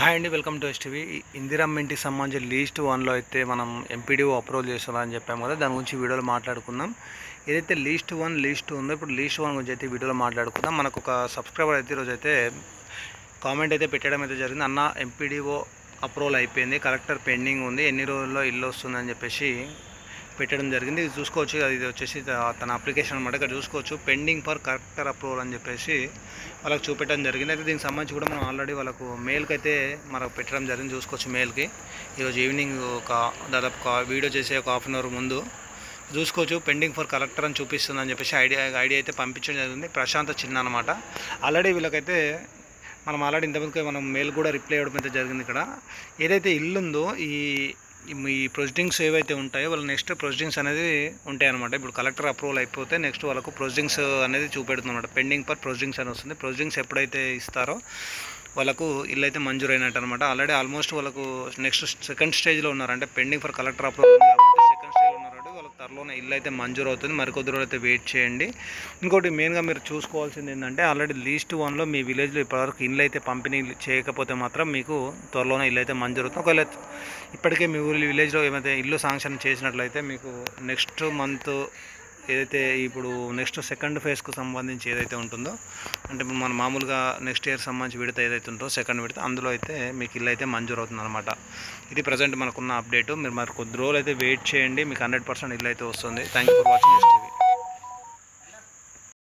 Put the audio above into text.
Hi అండి welcome to STV ఇందిరమ్ ఇంటికి సంబంధించి లీస్ట్ వన్లో అయితే మనం ఎంపీడీఓ అప్రూవల్ చేస్తున్నామని చెప్పాము కదా దాని గురించి వీడియోలో మాట్లాడుకుందాం. ఏదైతే లీస్ట్ వన్ లీస్ట్ ఉందో ఇప్పుడు లీస్ట్ వన్ గురించి అయితే వీడియోలో మాట్లాడుకుందాం. మనకు ఒక సబ్స్క్రైబర్ అయితే ఈరోజు అయితే కామెంట్ అయితే పెట్టడం అయితే జరిగింది. అన్న ఎంపీడీఓ అప్రూవల్ అయిపోయింది కలెక్టర్ పెండింగ్ ఉంది ఎన్ని రోజుల్లో ఇల్లు వస్తుందని చెప్పేసి పెట్టడం జరిగింది. ఇది చూసుకోవచ్చు. అది ఇది వచ్చేసి తన అప్లికేషన్ అనమాట ఇక్కడ చూసుకోవచ్చు. పెండింగ్ ఫర్ కరెక్టర్ అప్రూవల్ అని చెప్పేసి వాళ్ళకి చూపెట్టడం జరిగింది. అయితే దీనికి సంబంధించి కూడా మనం ఆల్రెడీ వాళ్ళకు మెయిల్కి అయితే మనకు పెట్టడం జరిగింది. చూసుకోవచ్చు మెయిల్కి. ఈరోజు ఈవినింగ్ ఒక దాదాపు వీడియో చేసే ఒక హాఫ్ అన్ అవర్ ముందు చూసుకోవచ్చు. పెండింగ్ ఫర్ కలెక్టర్ అని చూపిస్తుంది అని చెప్పేసి ఐడియా ఐడియా అయితే పంపించడం జరిగింది. ప్రశాంత చిన్న అనమాట ఆల్రెడీ వీళ్ళకైతే మనం ఆల్రెడీ ఇంతమందికి మనం మెయిల్ కూడా రిప్లై ఇవ్వడం అయితే జరిగింది ఇక్కడ. ఏదైతే ఇల్లు ఉందో ఈ ఈ ప్రొసీడింగ్స్ ఏవైతే ఉంటాయో వాళ్ళ నెక్స్ట్ ప్రొసీడింగ్స్ అనేది ఉంటాయి అనమాట ఇప్పుడు కలెక్టర్ అప్రూవల్ అయిపోతే నెక్స్ట్ వాళ్ళకు ప్రొసీడింగ్స్ అనేది చూపెడుతుంది అనమాట పెండింగ్ ఫర్ ప్రొసీడింగ్స్ అని వస్తుంది. ప్రొసీడింగ్స్ ఎప్పుడైతే ఇస్తారో వాళ్ళకు ఇల్లు అయితే మంజూరు అయినట్టు అనమాట ఆల్రెడీ ఆల్మోస్ట్ వాళ్ళకు నెక్స్ట్ సెకండ్ స్టేజ్లో ఉన్నారు అంటే పెండింగ్ ఫర్ కలెక్టర్ అప్రూవల్ త్వరలోనే ఇల్లు అయితే మంజూరు అవుతుంది మరికొద్ది రోజులు అయితే వెయిట్ చేయండి. ఇంకోటి మెయిన్గా మీరు చూసుకోవాల్సింది ఏంటంటే ఆల్రెడీ లీస్ట్ వన్లో మీ విలేజ్లో ఇప్పటివరకు ఇల్లు అయితే పంపిణీ చేయకపోతే మాత్రం మీకు త్వరలోనే ఇల్లు అయితే మంజూరు అవుతుంది ఒకవేళ ఇప్పటికే మీ ఊరి విలేజ్లో ఏమైతే ఇల్లు శాంక్షన్ చేసినట్లయితే మీకు నెక్స్ట్ మంత్ ఏదైతే ఇప్పుడు నెక్స్ట్ సెకండ్ ఫేజ్కు సంబంధించి ఏదైతే ఉంటుందో అంటే ఇప్పుడు మన మామూలుగా నెక్స్ట్ ఇయర్ సంబంధించి విడత ఏదైతే ఉంటుందో సెకండ్ విడత అందులో అయితే మీకు ఇల్లు అయితే మంజూరు అవుతుంది అనమాట ఇది ప్రజెంట్ మనకున్న అప్డేట్ మీరు మరి కొద్ది రోజులు అయితే వెయిట్ చేయండి మీకు హండ్రెడ్ పర్సెంట్ ఇల్లు అయితే వస్తుంది. Thank you for watching